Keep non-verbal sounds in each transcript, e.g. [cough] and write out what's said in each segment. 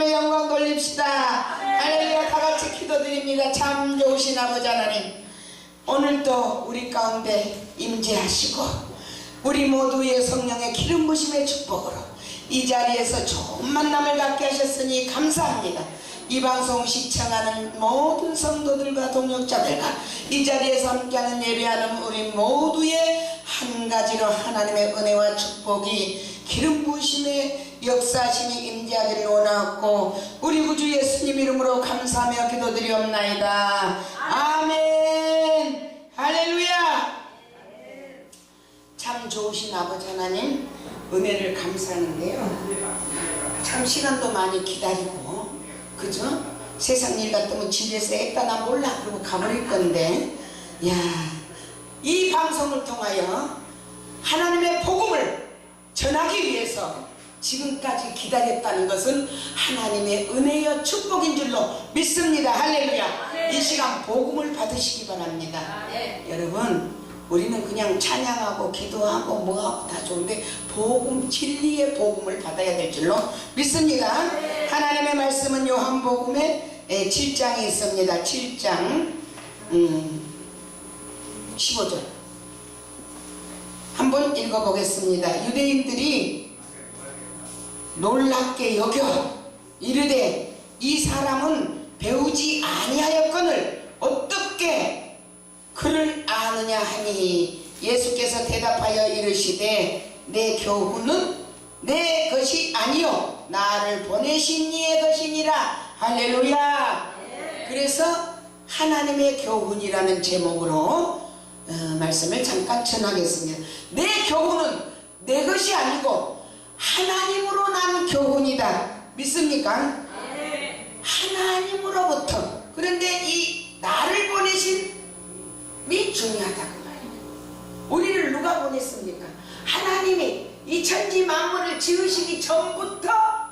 하나님의 영광 돌립시다. 할렐루야 다 같이 기도드립니다. 참 좋으신 아버지 하나님 오늘도 우리 가운데 임재하시고 우리 모두의 성령의 기름 부심의 축복으로 이 자리에서 좋은 만남을 갖게 하셨으니 감사합니다. 이 방송 시청하는 모든 성도들과 동역자들과 이 자리에서 함께하는 예배하는 우리 모두의 한 가지로 하나님의 은혜와 축복이 기름 부심의 역사심이 임재하기를 원하고 우리 구주 예수님 이름으로 감사하며 기도드리옵나이다. 아멘. 할렐루야. 참 좋으신 아버지 하나님 은혜를 감사하는데요. 참 시간도 많이 기다리고 그죠? 세상 일 같으면 집에서 했다 나 몰라 그러고 가버릴 건데 야 이 방송을 통하여 하나님의 복음을 전하기 위해서 지금까지 기다렸다는 것은 하나님의 은혜여 축복인 줄로 믿습니다. 할렐루야. 이 시간 복음을 받으시기 바랍니다. 여러분 우리는 그냥 찬양하고 기도하고 뭐하고 다 좋은데 복음 진리의 복음을 받아야 될 줄로 믿습니다. 하나님의 말씀은 요한복음의 7장에 있습니다. 7장 음, 15절 한번 읽어보겠습니다. 유대인들이 놀랍게 여겨 이르되 이 사람은 배우지 아니하였거늘 어떻게 그를 아느냐 하니? 예수께서 대답하여 이르시되 내 교훈은 내 것이 아니요 나를 보내신 이의 것이니라. 할렐루야. 그래서 하나님의 교훈이라는 제목으로 어, 말씀을 잠깐 전하겠습니다 내 교훈은 내 것이 아니고 하나님으로 난 교훈이다 믿습니까? 하나님으로부터 그런데 이 나를 보내신 이 중요하다고 말이에요. 우리를 누가 보냈습니까? 하나님이 이 천지 만물을 지으시기 전부터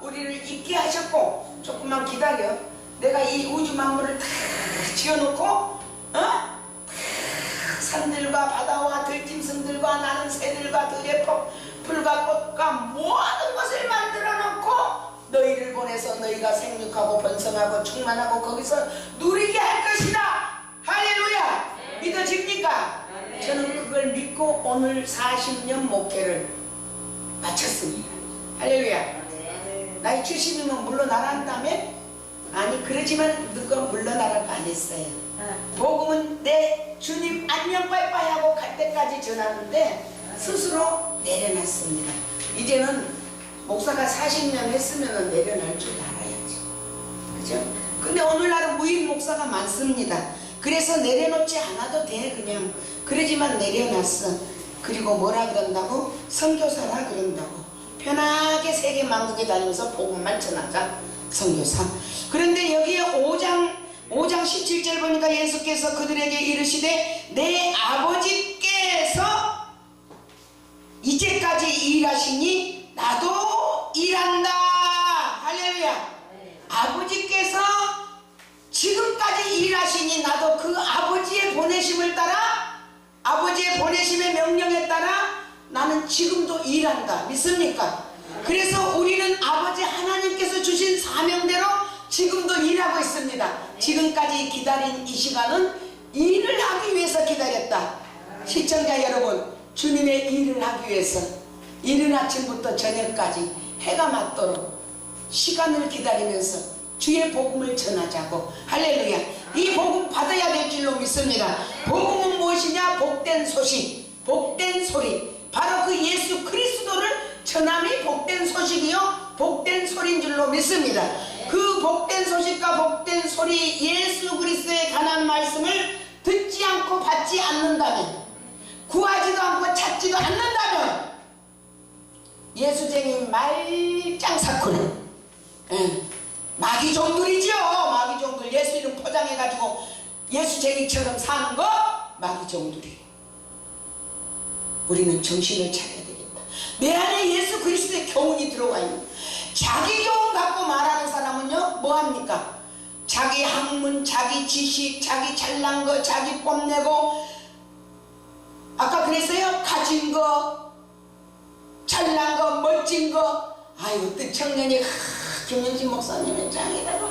우리를 있게 하셨고 조금만 기다려. 내가 이 우주 만물을 다 지어놓고 어? 다 산들과 바다와 들짐승들과 나는 새들과 들의 풀- 풀과 꽃과 모든 것을 만들어 놓고 너희를 보내서 너희가 생육하고 번성하고 충만하고 거기서 누리게 할 것이다. 할렐루야. 믿어집니까? 저는 그걸 믿고 오늘 40년 목회를 마쳤습니다. 할렐루야. 나이 70이면 물러나란다며? 아니 그러지만 누가 물러나라고 안 했어요. 복음은 내 주님 안녕 빠이빠이 하고 갈 때까지 전하는데 스스로 내려놨습니다. 이제는 목사가 40년 했으면 내려날 줄 알아야지. 그죠? 근데 오늘날은 무인 목사가 많습니다. 그래서 내려놓지 않아도 돼 그냥 그러지만 내려놨어. 그리고 뭐라 그런다고? 선교사라 그런다고. 편하게 세계 만국에 다니면서 복음만 전하자. 선교사. 그런데 여기에 5장 5장 17절 보니까 예수께서 그들에게 이르시되 내 아버지께서 이제까지 일하시니 나도 일한다. 할렐루야. 아버지께서 지금까지 일하시니 나도 그 아버지의 보내심을 따라 아버지의 보내심의 명령에 따라 나는 지금도 일한다. 믿습니까? 그래서 우리는 아버지 하나님께서 주신 사명대로 지금도 일하고 있습니다. 지금까지 기다린 이 시간은 일을 하기 위해서 기다렸다. 시청자 여러분, 주님의 일을 하기 위해서 이른 아침부터 저녁까지 해가 맞도록 시간을 기다리면서 주의 복음을 전하자고. 할렐루야. 이 복음 받아야 될 줄로 믿습니다. 복음은 무엇이냐? 복된 소식 복된 소리. 바로 그 예수 그리스도를 전함이 복된 소식이요 복된 소리인 줄로 믿습니다. 그 복된 소식과 복된 소리 예수 그리스도에 관한 말씀을 듣지 않고 받지 않는다면 구하지도 않고 찾지도 않는다면 예수쟁이 말짱 사쿠는 예, 마귀 종들이죠 마귀 종들 예수 이름 포장해가지고 예수쟁이처럼 사는 거 마귀 종들이 우리는 정신을 차려야 되겠다 내 안에 예수 그리스도의 교훈이 들어와 있는 자기 교훈 갖고 말하는 사람은요 뭐합니까? 자기 학문 자기 지식 자기 잘난 거 자기 뽐내고. 아까 그랬어요? 가진 거 잘난 거 멋진 거. 아유 어떤 청년이 김영진 목사님은 짱이라고 아,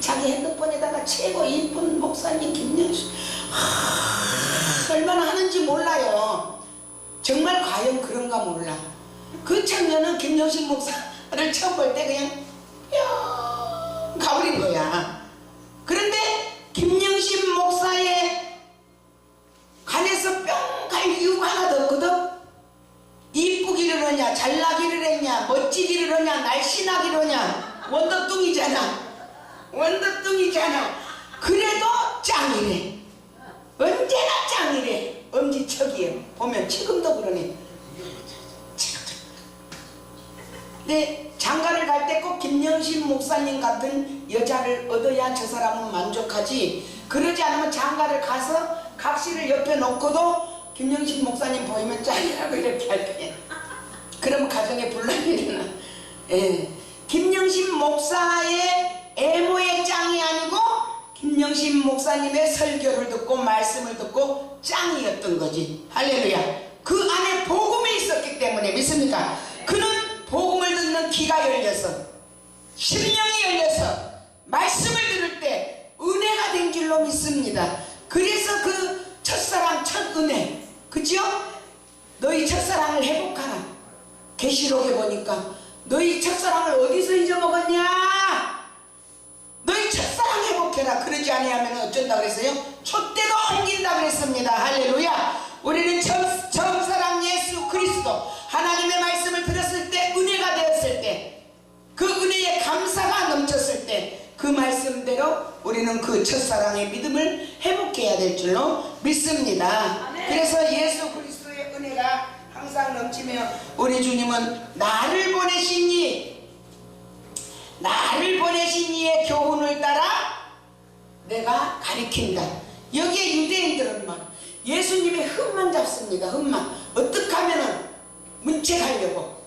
자기 핸드폰에다가 최고 이쁜 목사님 김영진 아, 얼마나 하는지 몰라요 정말 과연 그런가 몰라. 그 청년은 김영신 목사를 처음 볼 때 그냥 뿅 가버린 거야. 그런데 김영신 목사의 간에서 뿅갈 이유가 하나 더 없거든. 이쁘기를 하냐 잘나기를 했냐 멋지기를 하냐 날씬하기를 하냐. 원더뚱이잖아. 원더뚱이잖아. 그래도 짱이래. 언제나 짱이래. 엄지척이에요. 보면 지금도 그러네 근데 장가를 갈 때 꼭 김영신 목사님 같은 여자를 얻어야 저 사람은 만족하지. 그러지 않으면 장가를 가서 각시를 옆에 놓고도 김영신 목사님 보이면 짱이라고 이렇게 할 거야. 그러면 가정에 분란이 일어나 예. 김영신 목사의 애모의 짱이 아니고 김영신 목사님의 설교를 듣고 말씀을 듣고 짱이었던 거지. 할렐루야 그 안에 복음이 있었기 때문에 믿습니까? 그는 복음을 듣는 귀가 열려서 심령이 열려서 말씀을 들을 때 은혜가 된 줄로 믿습니다. 그래서 그 첫사랑 첫 은혜 그죠? 너희 첫사랑을 회복하라. 계시록에 보니까 너희 첫사랑을 어디서 잊어먹었냐? 너희 첫사랑 회복해라. 그러지 아니하면 어쩐다 그랬어요? 촛대도 옮긴다 그랬습니다. 할렐루야 우리는 첫, 첫사랑 예수 그리스도 하나님의 말씀을 들었을 때 은혜가 되었을 때 그 은혜에 감사가 넘쳤을 때 그 말씀대로 우리는 그 첫사랑의 믿음을 회복해야 될 줄로 믿습니다. 그래서 예수 그리스도의 은혜가 항상 넘치며 우리 주님은 나를 보내신 이 나를 보내신 이의 교훈을 따라 내가 가리킨다. 여기에 유대인들은 막 예수님의 흠만 잡습니다. 흠만. 어떻게 하면은 문책하려고.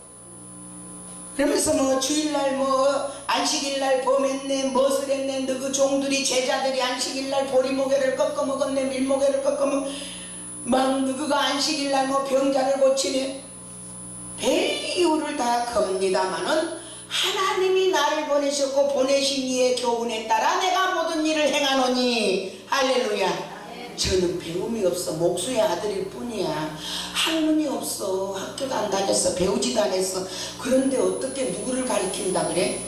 그러면서 뭐 주일날 뭐 안식일날 범했네 무엇을 했네 너그 종들이 제자들이 안식일날 보리모개를 꺾어 먹었네 밀모개를 꺾어 먹막 누구가 안식일날 뭐 병자를 고치네 별 이유를 다 겁니다마는 하나님이 나를 보내셨고 보내신 이의 교훈에 따라 내가 모든 일을 행하노니 할렐루야 저는 배움이 없어. 목수의 아들일 뿐이야. 학문이 없어. 학교도 안 다녔어. 배우지도 않았어. 그런데 어떻게 누구를 가리킨다 그래?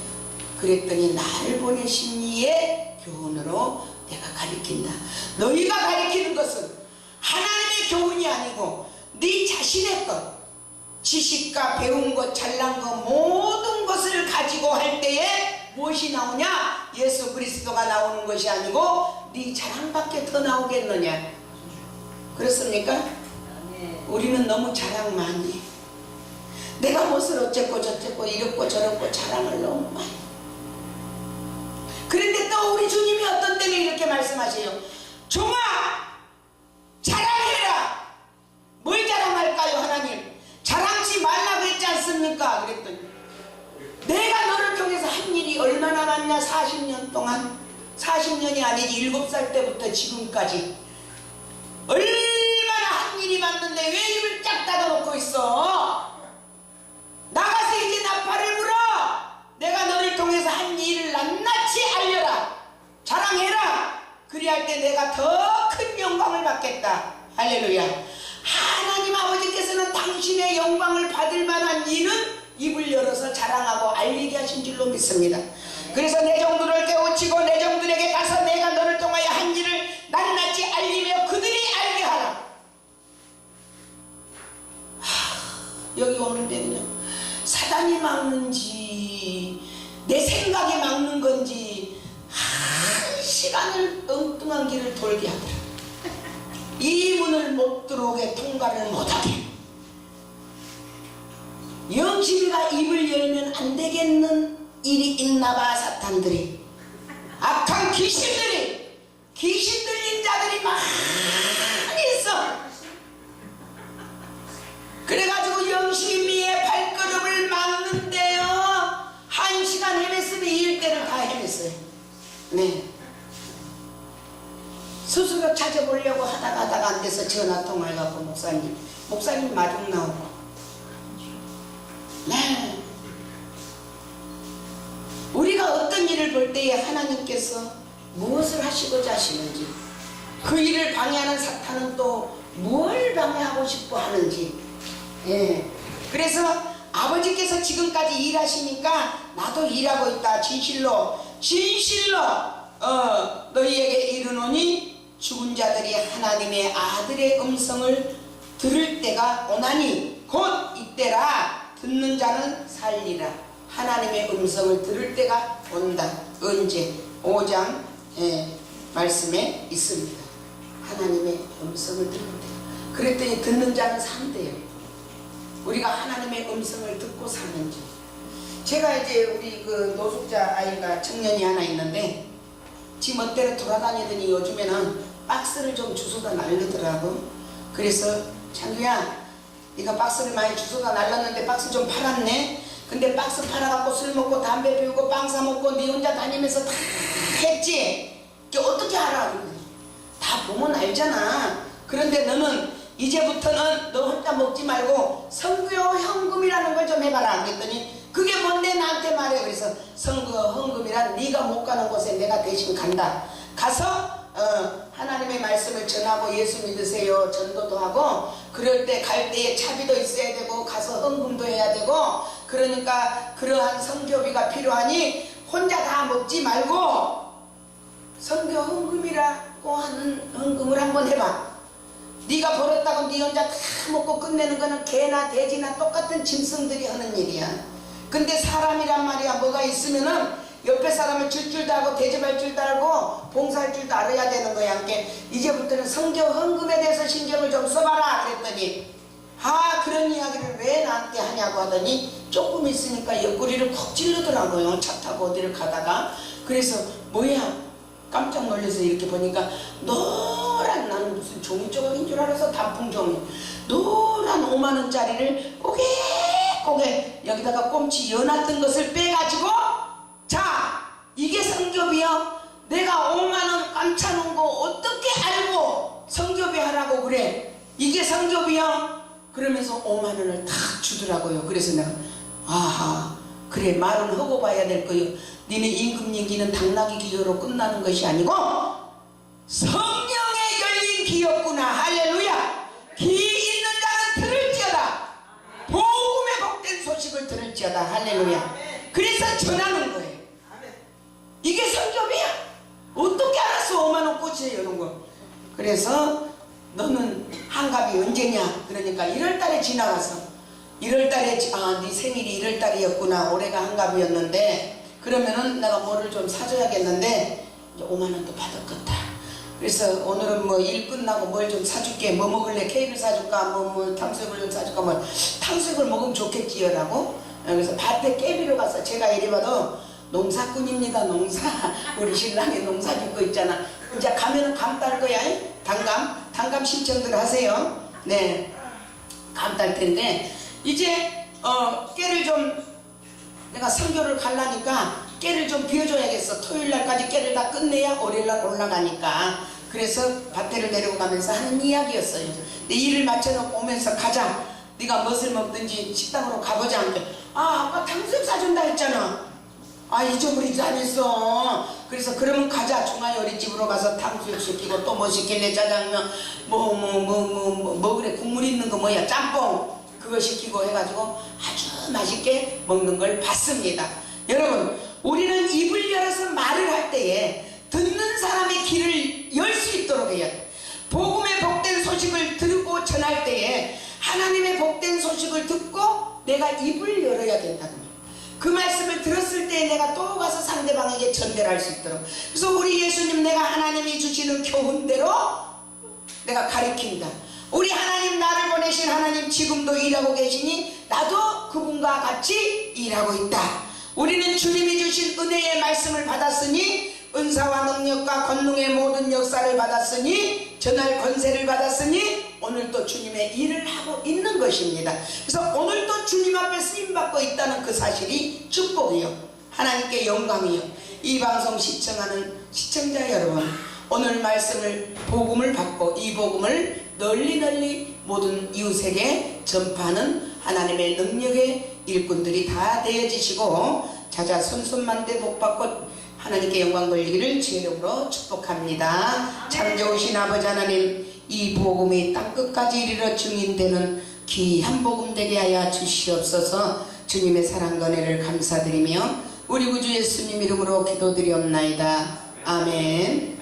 그랬더니 나를 보내신 이의 교훈으로 내가 가리킨다. 너희가 가리키는 것은 하나님의 교훈이 아니고 네 자신의 것. 지식과 배운 것, 잘난 것 모든 것을 가지고 할 때에 무엇이 나오냐? 예수 그리스도가 나오는 것이 아니고 네 자랑밖에 더 나오겠느냐? 그렇습니까? 우리는 너무 자랑 많이 해. 내가 무엇을 어쨌고 저쨌고 이렇고 저렇고 자랑을 너무 많이 해. 그런데 또 우리 주님이 어떤 때는 이렇게 말씀하세요 종아 자랑해라 뭘 자랑할까요 하나님 자랑치 말라고 했지 않습니까 그랬더니 내가 너를 통해서 한 일이 얼마나 많냐 40년 동안 40년이 아니지 7살 때부터 지금까지 얼마나 한 일이 많는데 왜 입을 쫙 닫아놓고 있어? 나가서 이제 나팔을 불어. 내가 너를 통해서 한 일을 낱낱이 알려라. 자랑해라. 그리할 때 내가 더 큰 영광을 받겠다. 할렐루야. 하나님 아버지께서는 당신의 영광을 받을 만한 일은 입을 열어서 자랑하고 알리게 하신 줄로 믿습니다. 그래서 내 정도를 깨우치고 내 정들에게 가서 내가 너를 통하여 한 일을 낱낱이 알리며 그들이 알게 하라. 여기 오는 데는요. 사단이 막는지 내 생각이 막는 건지 한 시간을 엉뚱한 길을 돌게 하더라. 이 문을 못 들어오게 통과를 못하게 영심이가 입을 열면 안 되겠는 일이 있나봐 사탄들이. 악한 귀신들이. 귀신 들린 자들이 많이 있어. 그래가지고 영심이의 발걸음을 막는데요. 한 시간 헤맸으면 일대를 다 헤맸어요. 네. 스스로 찾아보려고 하다가 하다가 안 돼서 전화 통화해 갖고 목사님 목사님 마중 나오고 네. 볼 때에 하나님께서 무엇을 하시고자 하시는지 그 일을 방해하는 사탄은 또 뭘 방해하고 싶어 하는지. 예. 그래서 아버지께서 지금까지 일하시니까 나도 일하고 있다. 진실로 진실로 어, 너희에게 이르노니 죽은 자들이 하나님의 아들의 음성을 들을 때가 오나니 곧 이때라 듣는 자는 살리라. 하나님의 음성을 들을 때가 온다. 언제? 5장 예, 말씀에 있습니다. 하나님의 음성을 듣는 때. 그랬더니 듣는 자는 산대요. 우리가 하나님의 음성을 듣고 사는지 제가 이제 우리 그 노숙자 아이가 청년이 하나 있는데 지 멋대로 돌아다니더니 요즘에는 박스를 좀 주워다 날리더라고. 그래서 창규야 네가 박스를 많이 주워다 날렸는데 박스 좀 팔았네. 근데 박스 팔아갖고 술 먹고 담배 피우고 빵 사 먹고 네 혼자 다니면서 다 했지? 이게 어떻게 알아 다 보면 알잖아. 그런데 너는 이제부터는 너 혼자 먹지 말고 성교 현금이라는 걸 좀 해봐라. 그랬더니 그게 뭔데 나한테 말해? 그래서 성교 헌금이란 네가 못 가는 곳에 내가 대신 간다. 가서 어, 하나님의 말씀을 전하고 예수 믿으세요. 전도도 하고 그럴 때 갈 때에 차비도 있어야 되고 가서 헌금도 해야 되고 그러니까 그러한 성교비가 필요하니 혼자 다 먹지 말고 성교 헌금이라고 하는 헌금을 한번 해봐. 네가 벌었다고 네 혼자 다 먹고 끝내는 거는 개나 돼지나 똑같은 짐승들이 하는 일이야. 근데 사람이란 말이야 뭐가 있으면은 옆에 사람을 줄 줄도 알고 대접할 줄도 알고 봉사할 줄도 알아야 되는 거야. 그러니까 이제부터는 성교 헌금에 대해서 신경을 좀 써봐라 그랬더니 아 그런 이야기를 왜 나한테 하냐고 하더니 조금 있으니까 옆구리를 콕 찔르더라고요. 차 타고 어디를 가다가 그래서 뭐야 깜짝 놀라서 이렇게 보니까 노란 나는 무슨 종이 조각인 줄 알아서 단풍 종이 노란 5만 원짜리를 꼬개꼬개 여기다가 꼼치 연놨던 것을 빼가지고 자 이게 성교비요? 내가 5만 원 감춰놓은 거 어떻게 알고 성교비 하라고 그래? 이게 성교비요? 그러면서 5만 원을 탁 주더라고요. 그래서 내가 아하 그래 말은 하고 봐야 될 거요. 니네 임금 얘기는 당나귀 기여로 끝나는 것이 아니고 성령에 열린 기였구나. 할렐루야. 기 있는 자는 들을지어다. 복음의 복된 소식을 들을지어다. 할렐루야. 그래서 전하는 거예요 이게 성경이야? 어떻게 알았어? 5만원 꽂이 이런 거. 그래서 너는 한갑이 언제냐? 그러니까 1월달에 지나가서 1월달에 아 네 생일이 1월달이었구나. 올해가 한갑이었는데 그러면은 내가 뭐를 좀 사줘야겠는데 이제 5만원도 받았겠다. 그래서 오늘은 뭐 일 끝나고 뭘 좀 사줄게. 뭐 먹을래? 케이크를 사줄까? 뭐, 뭐 탕수육을 좀 사줄까? 뭐 탕수육을 먹으면 좋겠지요라고. 그래서 밭에 깨비로 가서 제가 이리 봐도 농사꾼입니다 농사 [laughs] 우리 신랑이 농사 짓고 있잖아 이제 가면은 감 딸 거야 잉? 단감 단감 신청들 하세요 네감 딸 텐데 이제 어 깨를 좀 내가 선교를 가려니까 깨를 좀 비워줘야겠어. 토요일 날까지 깨를 다 끝내야 월요일 날 올라가니까. 그래서 밭에를 데리고 가면서 하는 이야기였어요. 근데 일을 마쳐놓고 오면서 가자. 네가 무엇을 먹든지 식당으로 가보자. 하는데 아 아까 탕수육 사준다 했잖아. 아 잊어버리지 않았어. 그래서 그러면 가자. 중화요리집으로 가서 탕수육 시키고 또 뭐 시킬래 짜장면 뭐뭐뭐 뭐 뭐 뭐 그래 국물 있는 거 뭐야 짬뽕 그거 시키고 해가지고 아주 맛있게 먹는 걸 봤습니다. 여러분, 우리는 입을 열어서 말을 할 때에 듣는 사람의 귀를 열수 있도록 돼. 복음의 복된 소식을 들고 전할 때에 하나님의 복된 소식을 듣고 내가 입을 열어야 된다고. 그 말씀을 들었을 때 내가 또 가서 상대방에게 전달할 수 있도록. 그래서 우리 예수님 내가 하나님이 주시는 교훈대로 내가 가리킨다. 우리 하나님 나를 보내신 하나님 지금도 일하고 계시니 나도 그분과 같이 일하고 있다. 우리는 주님이 주신 은혜의 말씀을 받았으니 은사와 능력과 권능의 모든 역사를 받았으니 전할 권세를 받았으니 오늘도 주님의 일을 하고 있는 것입니다. 그래서 오늘도 쓰임 받고 있다는 그 사실이 축복이요. 하나님께 영광이요. 이 방송 시청하는 시청자 여러분 오늘 말씀을 복음을 받고 이 복음을 널리 널리 모든 이웃에게 전파하는 하나님의 능력의 일꾼들이 다 되어지시고 자자 손손만대 복받고 하나님께 영광 걸리기를 주의 이름으로 축복합니다. 참 좋으신 아버지 하나님 이 복음이 땅끝까지 이르러 증인되는 귀한 복음 되게 하여 주시옵소서 주님의 사랑 은혜를 감사드리며 우리 구주 예수님 이름으로 기도드리옵나이다. 아멘